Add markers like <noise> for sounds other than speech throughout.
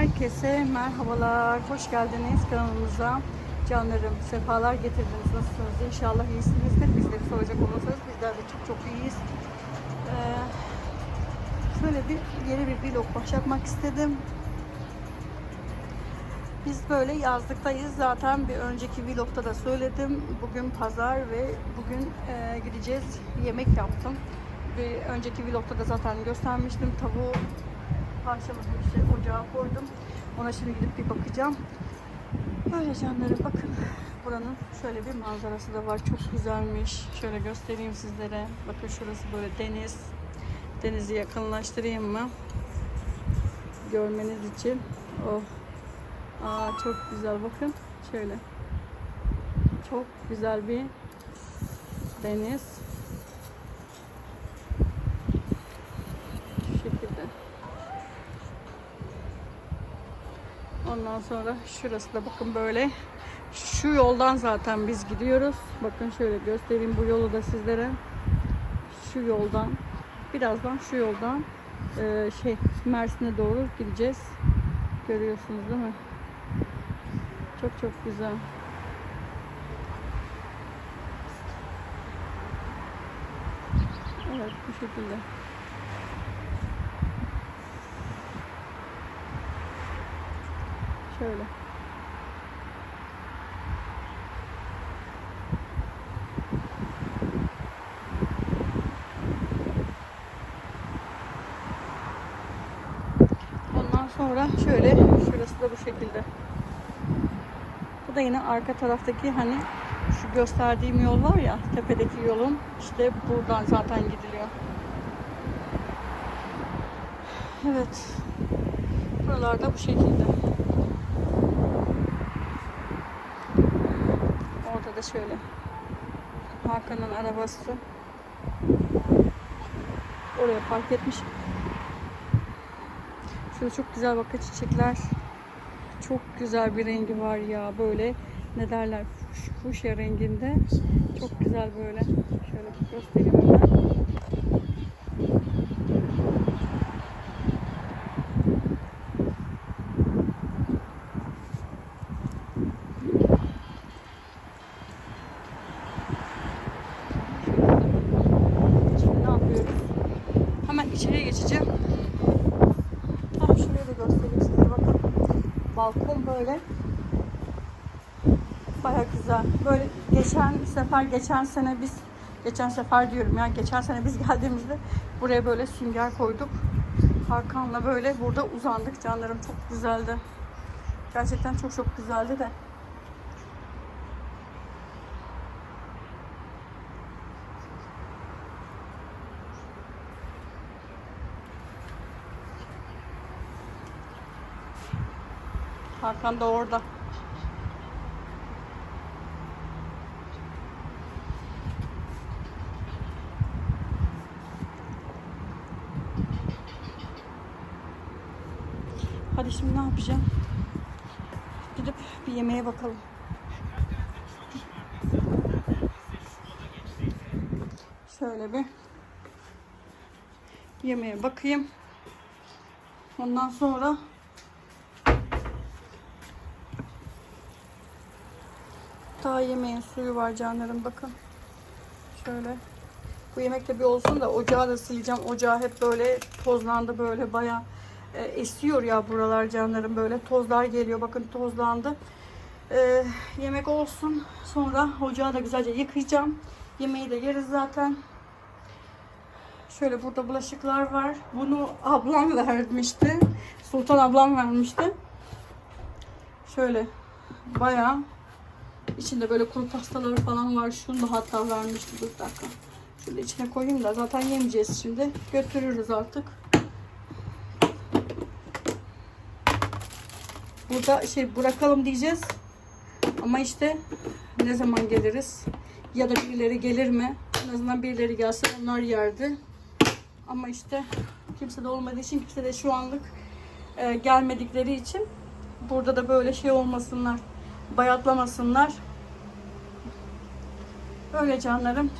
Herkese merhabalar, hoş geldiniz kanalımıza. Canlarım, sefalar getirdiniz. Nasılsınız? İnşallah iyisinizdir. Bizleri soracak olursanız bizler de çok çok iyiyiz. Ee, şöyle bir yeni bir vlog başlatmak istedim. Biz böyle yazlıktayız. Zaten bir önceki vlogta da söyledim. Bugün pazar ve bugün e, gideceğiz. Yemek yaptım. Bir önceki vlogta da zaten göstermiştim. Tavuğu parçaladım işte ocağa koydum. Ona şimdi gidip bir bakacağım. Böyle canlarım bakın. Buranın şöyle bir manzarası da var. Çok güzelmiş. Şöyle göstereyim sizlere. Bakın şurası böyle deniz. Denizi yakınlaştırayım mı? Görmeniz için. Oh. Aa çok güzel bakın. Şöyle. Çok güzel bir deniz. Şu şekilde. Ondan sonra şurası da bakın böyle. Şu yoldan zaten biz gidiyoruz. Bakın şöyle göstereyim bu yolu da sizlere. Şu yoldan. Birazdan şu yoldan eee, şey Mersin'e doğru gideceğiz. Görüyorsunuz değil mi? Çok çok güzel. Evet bu şekilde. Şöyle. Ondan sonra şöyle şurası da bu şekilde. Bu da yine arka taraftaki hani şu gösterdiğim yol var ya tepedeki yolun işte buradan zaten gidiliyor. Evet. Buralarda bu şekilde. Orada da şöyle. Hakan'ın arabası. Oraya park etmiş. Şurada çok güzel bakın çiçekler. Çok güzel bir rengi var ya böyle ne derler fuş, fuşya renginde. Çok güzel böyle. Şöyle göstereyim hemen. Şimdi ne yapıyoruz? Hemen içeriye geçeceğim. Tam şuraya da göstereyim size bakın. Balkon böyle. Baya güzel. Böyle geçen sefer, geçen sene biz, geçen sefer diyorum ya, geçen sene biz <laughs> geldiğimizde buraya böyle sünger koyduk. Hakan'la böyle burada uzandık canlarım. Çok güzeldi. Gerçekten çok çok güzeldi de. Hakan da orada. Hadi şimdi ne yapacağım? Gidip bir yemeğe bakalım. Şöyle bir yemeğe bakayım. Ondan sonra Yemeğin suyu var canlarım bakın. Şöyle. Bu yemek de bir olsun da ocağı da sileceğim. Ocağı hep böyle tozlandı böyle baya e, esiyor ya buralar canlarım böyle tozlar geliyor. Bakın tozlandı. E, yemek olsun. Sonra ocağı da güzelce yıkayacağım. Yemeği de yeriz zaten. Şöyle burada bulaşıklar var. Bunu ablam <laughs> vermişti. Sultan ablam vermişti. Şöyle bayağı İçinde böyle kuru pastaları falan var. Şunu da hatta vermişti. Dur dakika. Şöyle içine koyayım da zaten yemeyeceğiz şimdi. Götürürüz artık. Burada şey bırakalım diyeceğiz. Ama işte ne zaman geliriz? Ya da birileri gelir mi? En azından birileri gelse onlar yerdi. Ama işte kimse de olmadığı için kimse de şu anlık e, gelmedikleri için burada da böyle şey olmasınlar bayatlamasınlar. Böyle canlarım.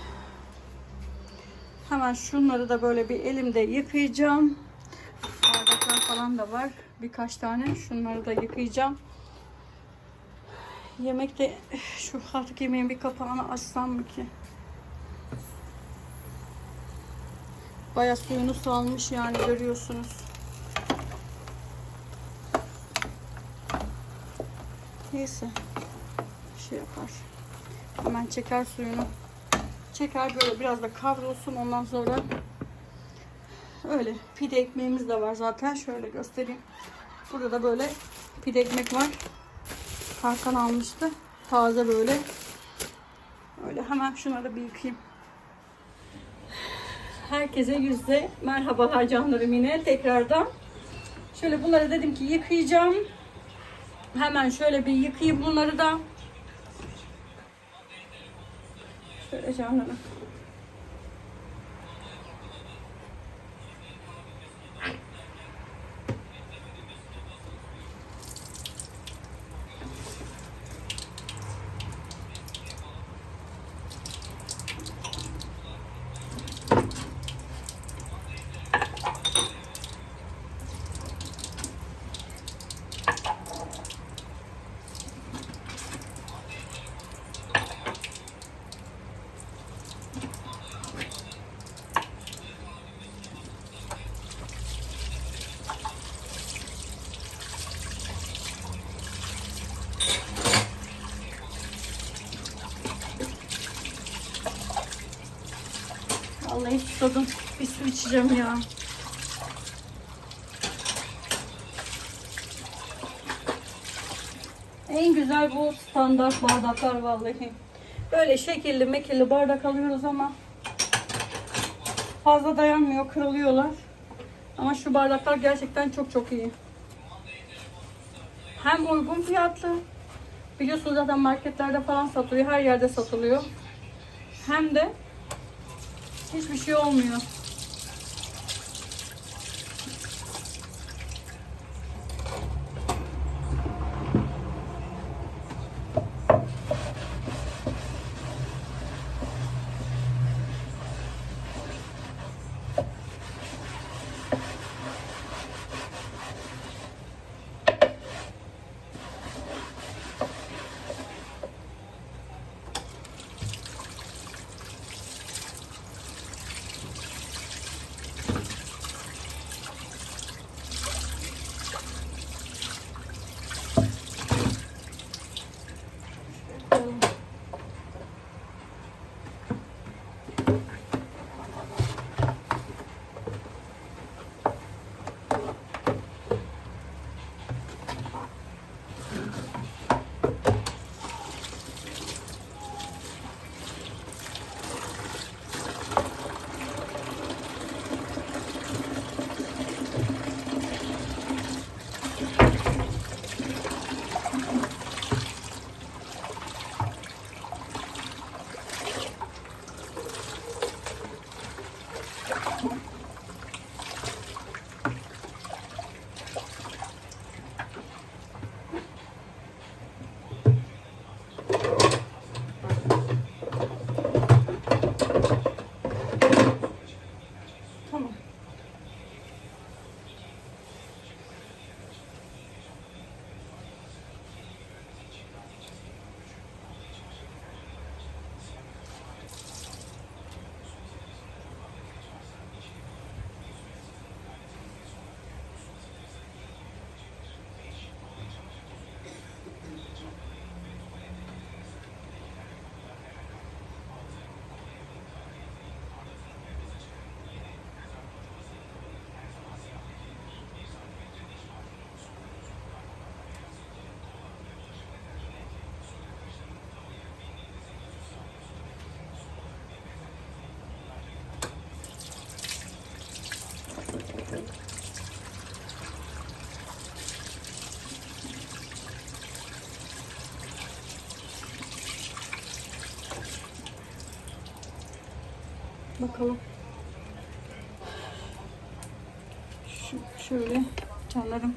Hemen şunları da böyle bir elimde yıkayacağım. Bardaklar falan da var. Birkaç tane. Şunları da yıkayacağım. Yemekte şu artık yemeğin bir kapağını açsam mı ki? Baya suyunu salmış yani görüyorsunuz. Neyse. Şey yapar. Hemen çeker suyunu. Çeker böyle biraz da kavrulsun ondan sonra öyle pide ekmeğimiz de var zaten. Şöyle göstereyim. Burada da böyle pide ekmek var. Tarkan almıştı. Taze böyle. Öyle hemen şunları bir yıkayayım. Herkese yüzde merhabalar canlarım yine tekrardan. Şöyle bunları dedim ki yıkayacağım. Hemen şöyle bir yıkayayım bunları da. Şöyle canlarım. Vallahi susadım. Bir su içeceğim ya. En güzel bu standart bardaklar vallahi. Böyle şekilli mekilli bardak alıyoruz ama fazla dayanmıyor, kırılıyorlar. Ama şu bardaklar gerçekten çok çok iyi. Hem uygun fiyatlı. Biliyorsunuz zaten marketlerde falan satılıyor. Her yerde satılıyor. Hem de hiçbir şey olmuyor. Bakalım. Şu, şöyle canlarım.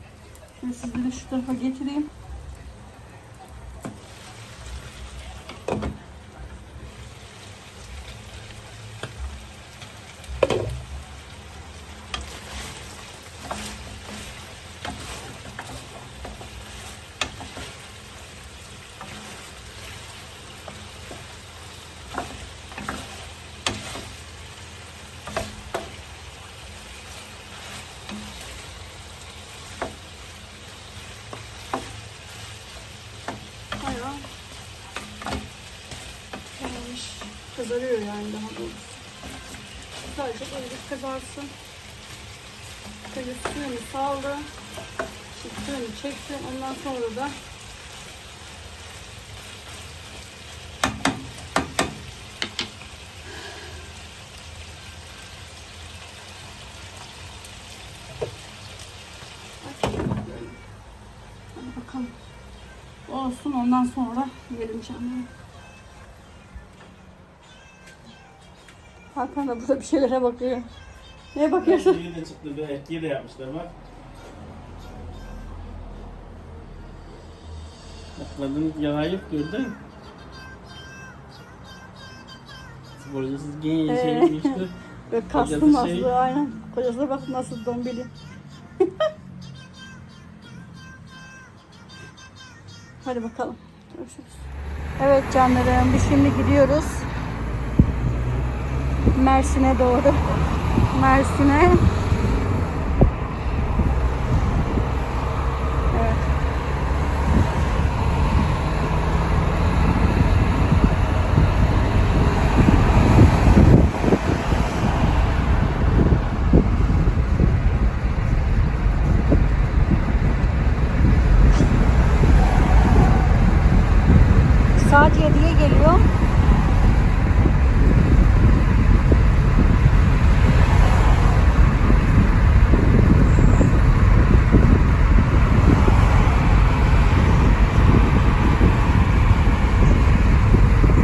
Şimdi sizleri şu tarafa getireyim. Kızarıyor yani daha doğrusu. Sadece ılık kızarsın. Şöyle suyunu saldı. Şimdi suyunu çekti. Ondan sonra da bakalım. Olsun ondan sonra yiyelim canım. Hakan da burada bir şeylere bakıyor. Neye bakıyorsun? İyi de çıktı be. İyi de yapmışlar bak. Kadın yalayıp gördün. Sporcusuz genç Ee, <laughs> şey işte. Böyle kaslı Kocası maslı şey- aynen. Kocası bak nasıl dombili. <laughs> Hadi bakalım. Görüşürüz. Evet canlarım biz şimdi gidiyoruz. Mersin'e doğru. Mersin'e. Evet. Saat 7'ye geliyor.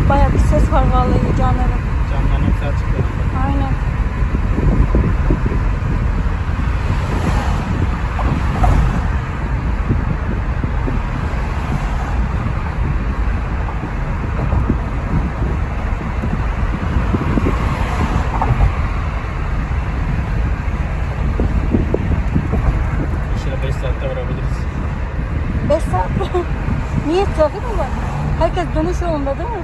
Baya bir ses var vallahi canlarım. Açık benim. Aynen. İşte 5 saatte varabiliriz. 5 saat mi? Niye trafik mi var? Herkes dönüş yolunda değil mi?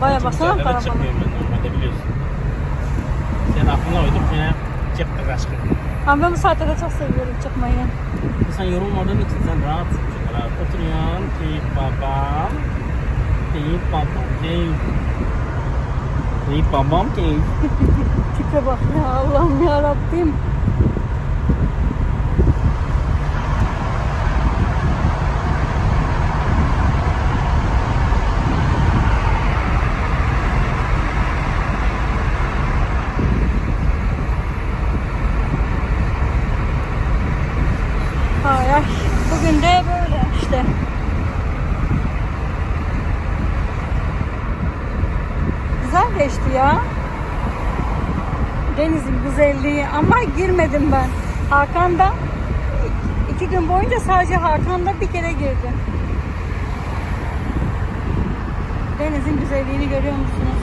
Baya baksana Saatlere karabalık. çıkmıyorum ben normalde biliyorsun. Sen aklına uyduk yine çıktık aşkım. Ama ben bu saatte de çok seviyorum çıkmayı. Sen yorulmadığın için sen. Çok rahat oturuyorsun. Keyif babam. Keyif babam. Keyif. Keyif babam keyif. <laughs> Tipe bak ya Allah'ım ya Rabbim. Ay ay. Bugün de böyle işte. Güzel geçti ya. Denizin güzelliği ama girmedim ben. Hakan'da iki gün boyunca sadece Hakan'da bir kere girdim. Denizin güzelliğini görüyor musunuz?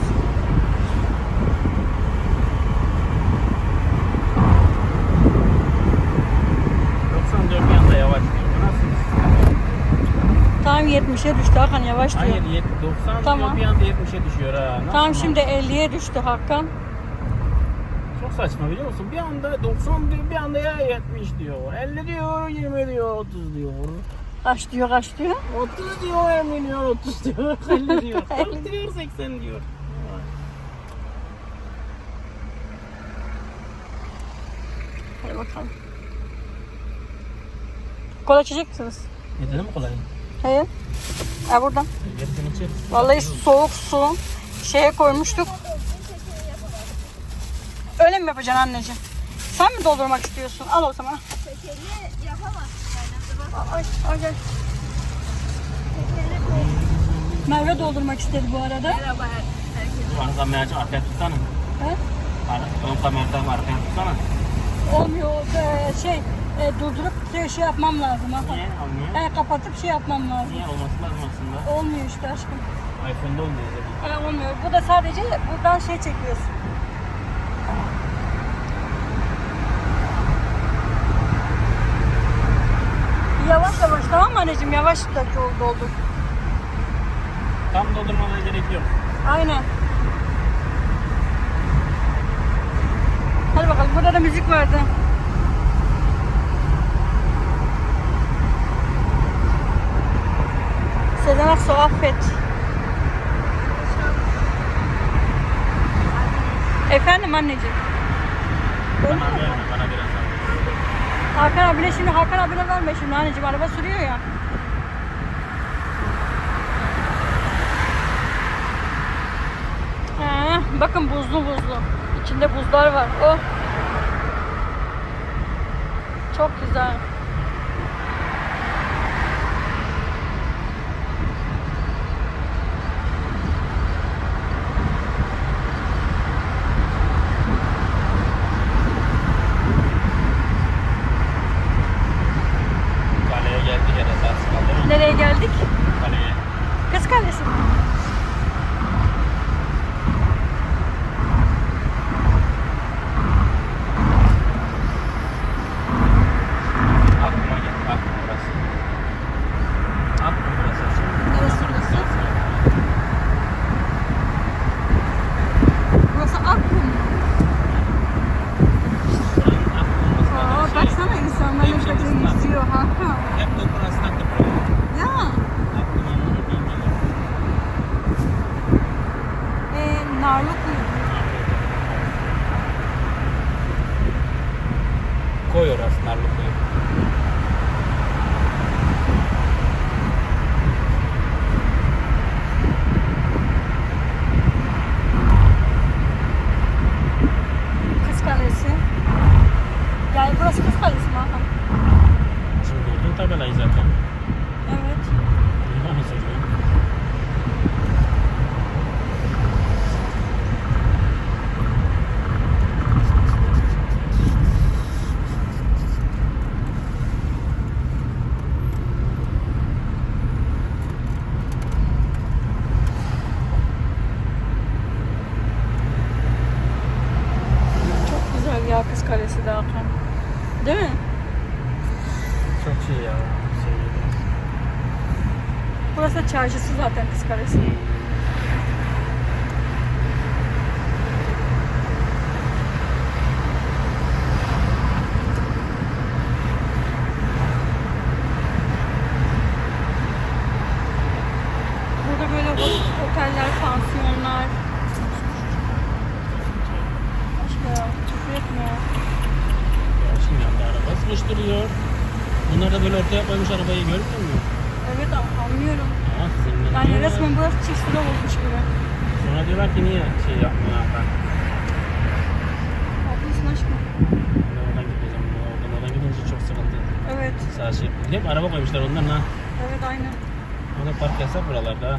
Nasıl? Tam 70'e düştü Hakan yavaş diyor. Hayır yet- 90 Tamam. diyor bir anda 70'e düşüyor ha. Nasıl Tam lan? şimdi 50'ye düştü Hakan. Çok saçma biliyor musun? Bir anda 90 diyor bir anda ya 70 diyor. 50 diyor 20 diyor 30 diyor. Kaç diyor kaç diyor. 30 diyor 20 diyor 30 diyor 50 diyor <laughs> 40 diyor 80 diyor. Hadi bakalım. Kola içecek misiniz? Yeter mi kolay? Hayır. Ha buradan. Hepsini içeriz. Vallahi soğuk su şeye koymuştuk. Öyle mi yapacaksın anneciğim? Sen mi doldurmak istiyorsun? Al o zaman. Şekerli yapamazsın Ay, ay, ay. Merve doldurmak istedi bu arada. Merhaba her, herkese. Ön kamerayı arkaya tutsana. He? Ön kamerayı arkaya tutsana. Olmuyor. Ee, şey, e, durdurup şey, şey yapmam lazım. Ha. Niye olmuyor? He, kapatıp şey yapmam lazım. Niye olması lazım aslında? Olmuyor işte aşkım. iPhone'da olmuyor tabii. He, olmuyor. Bu da sadece buradan şey çekiyorsun. Yavaş yavaş tamam mı anneciğim? Yavaş da doldur. Tam doldurmana gerek yok. Aynen. Hadi bakalım burada da müzik vardı. Sezen Aksu affet. Efendim anneciğim. Bana verme, bana verme. Hakan abine şimdi Hakan abine verme şimdi anneciğim araba sürüyor ya. Ha, bakın buzlu buzlu. İçinde buzlar var. Oh. Çok güzel. Yani resmen burası çift sıra olmuş gibi. Sonra diyorlar ki niye şey yapmıyor Hakan? Haklısın aşkım. Ben oradan gideceğim. Oradan, oradan gidince çok sıkıntı. Evet. Sağ şey. Hep araba koymuşlar ondan ha. Evet aynen. Ona park yasak buralarda ha.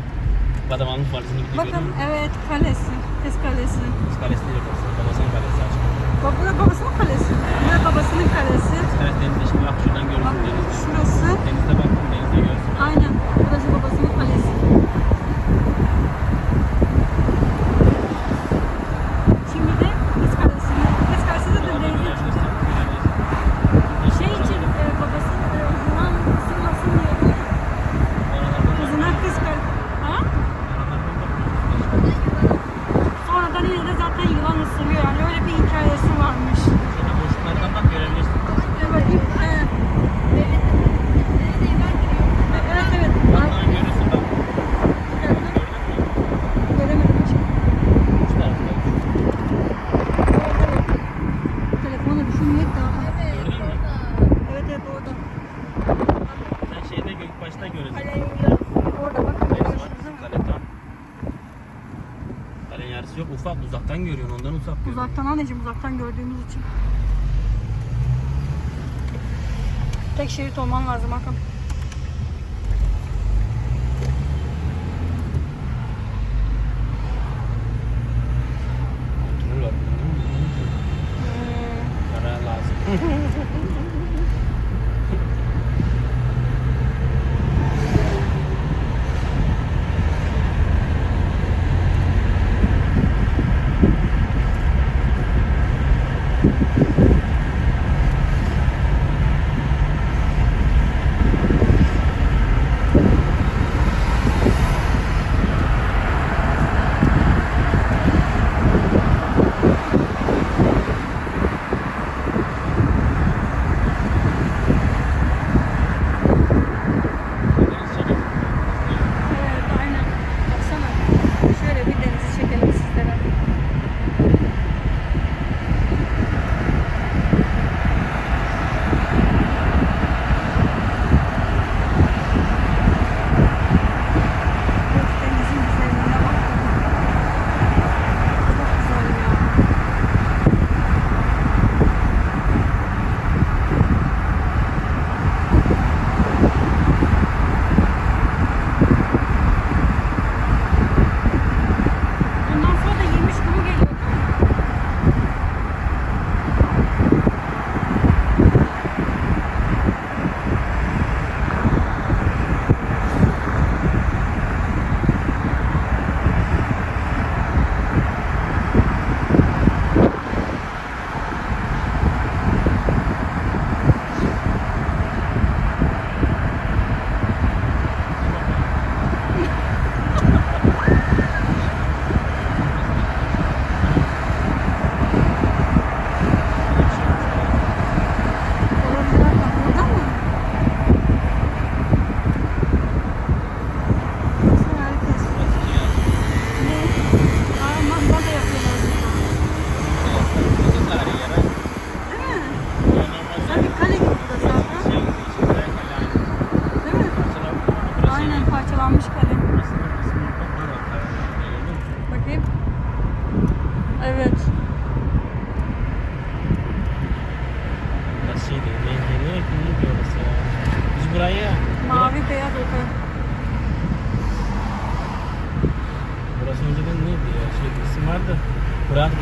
Adam almış valizini gidiyor. Bakın evet kalesi. Kız kalesi. Kız kalesi değil burası. Babasının kalesi açık. Bak burada babasının kalesi. Burada babasının kalesi. Evet denizde şimdi bak şuradan Bak görürsün denizi. şurası. Denizde baktım denizde görsün. Aynen. Burası babasının kalesi. Şimdi de kız kalesi. Kız kalesi de denize çıkacak. Şey için e, babası e, yılan ısırmasın diye kızına kız kalesi. Ha? Sonradan yine de zaten yılan ısırıyor. Yani öyle bir hikayesi varmış. Şöyle boşluklardan bak görebilirsin. Dur bakayım. Evet. Evet evet. Bak lan görürsün bak. Göremedim hiç. Şu tarafta. Telefonu düşünmeyek daha. Gördün mü? Evet evet orada. Sen şeyde Gökbaş'ta görürsün. Orada bak. Neresi var? Karşımıza bak. Kale tam. Kalenin yarısı yok. Ufak uzaktan görüyorsun. Ondan uzak görüyorsun. Uzaktan anneciğim uzaktan gördüğümüz için. Tek şerit olman lazım Hakan.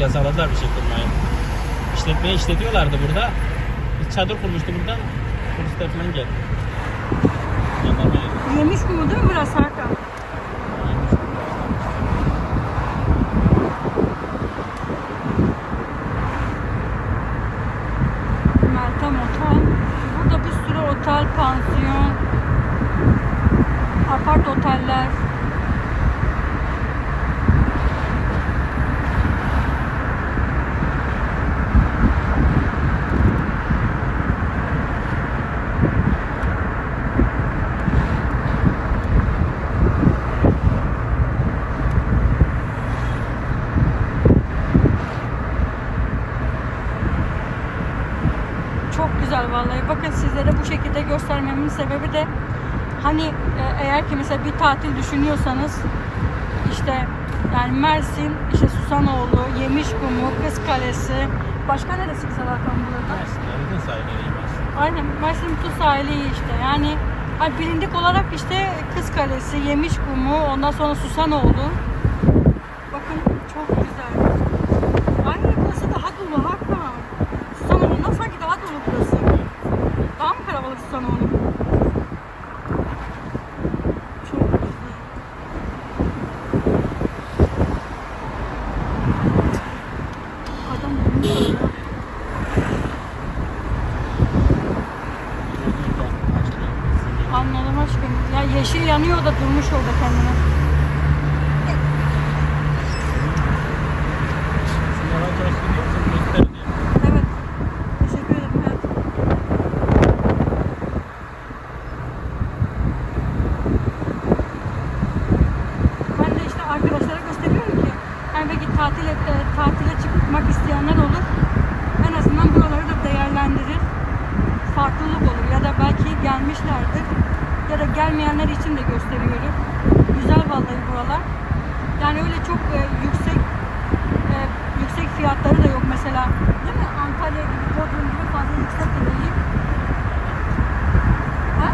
Yasakladılar bir şey kurmayı. İşletmeyi işletiyorlardı burada. Bir çadır kurmuştu burada. Turistler falan geldi. Yemiş kumu değil mi biraz Hakan? Meltem Otel. Burada bir sürü otel, pansiyon, apart oteller. Çok güzel vallahi. Bakın sizlere bu şekilde göstermemin sebebi de hani e, eğer ki mesela bir tatil düşünüyorsanız işte yani Mersin, işte Susanoğlu, Yemişkumu, Kız Kalesi, başka neresi güzel Hakan burada? Mersin, Eridin sahilleri Mersin. Aynen Mersin Tuz sahili işte. Yani hani bilindik olarak işte Kız Kalesi, Yemişkumu, ondan sonra Susanoğlu. Bakın çok güzel. Aynı burası daha dolu Hakan. Susanoğlu'ndan sanki daha dolu burası. Daha mı kalabalık Susanoğlu? Çok güzel. Adam yürüyor ya. Anladım aşkım. Ya yeşil yanıyor da durmuş orada kendine. Şunlara çalıştırıyorsun, göster diye. Evet. Teşekkür ederim hayatım. Ben de işte arkadaşlara gösteriyorum ki yani belki tatile, e, tatile çıkmak isteyenler olur. En azından buraları da değerlendirir. Farklılık olur ya da belki gelmişlerdir. Ya da gelmeyenler için de gösteriyorum. Güzel vallahi buralar. Yani öyle çok e, yüksek e, yüksek fiyatları da yok mesela. Değil mi? Antalya gibi, Bodrum gibi fazla yüksek de değil. Ha?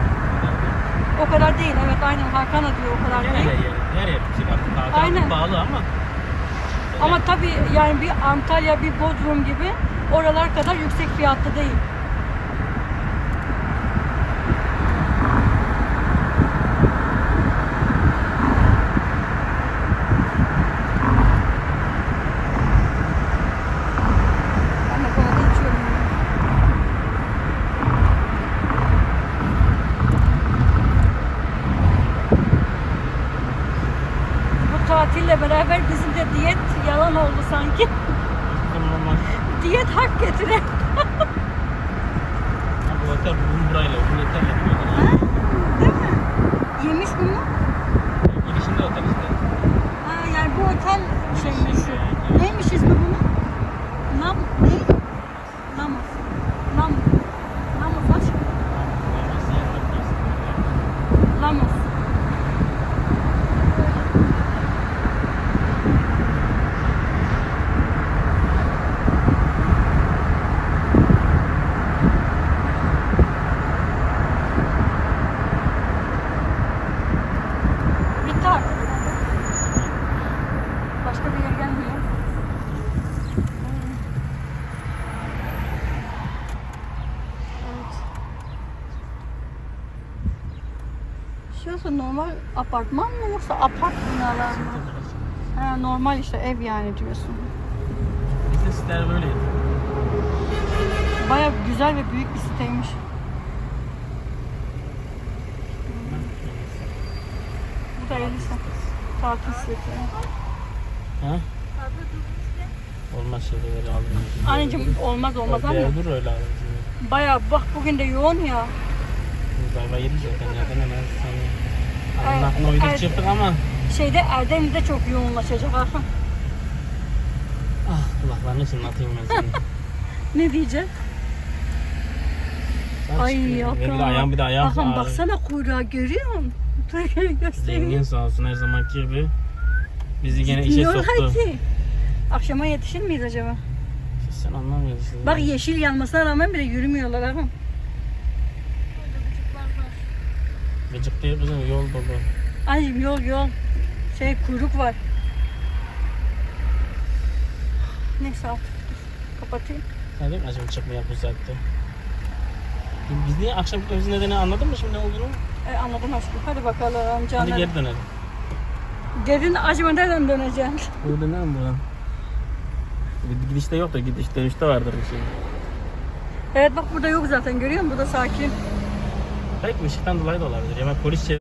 O kadar değil. Evet aynen Hakan da diyor o kadar Her değil. yer, yer şey var. Tatil Aynen. pahalı ama. Ama tabii yani bir Antalya, bir Bodrum gibi oralar kadar yüksek fiyatlı değil. Kötüne. Şurası normal apartman mı yoksa apart binalar mı? Ha, normal işte ev yani diyorsun. Bizde siteler böyleydi. Baya güzel ve büyük bir siteymiş. Bu da Elisa. Tatil sitesi. Ha? Olmaz şeyde böyle aldım. Anneciğim olmaz olmaz ama Dur öyle aldım. baya bak bugün de yoğun ya. Galiba yedi zaten nereden hemen seni. Uyduk ay. çıktık ama. Şeyde Erdemli'de çok yoğunlaşacak Hakan. Ah kulaklarını çınlatayım ben seni. <laughs> Ne diyecek? Sen Ay Hakan. Bir de ayağım bir de ayağım. Ağrıyor. baksana kuyruğa görüyor musun? <laughs> Zengin sağ olsun her zamanki gibi. Bizi gene işe soktu. ki. Akşama yetişir miyiz acaba? Sen anlamıyorsun. Bak yeşil yanmasına rağmen bile yürümüyorlar Hakan. Orada buçuklar var. Azıcık değil kızım yol dolu. Anneciğim yol yol. Şey kuyruk var. Neyse artık kapatayım. Mi acaba çıkmaya bu saatte? Biz niye akşam gitmemizin nedeni anladın mı şimdi ne olduğunu? E, anladım aşkım. Hadi bakalım Hadi canım. geri dönelim. Gelin acaba nereden döneceksin? <laughs> Burada dönelim buradan. Gidişte yok da gidiş dönüşte vardır bir şey. Evet bak burada yok zaten görüyor musun? Burada sakin. Belki ışıktan dolayı da olabilir. Ya ben polis çevir-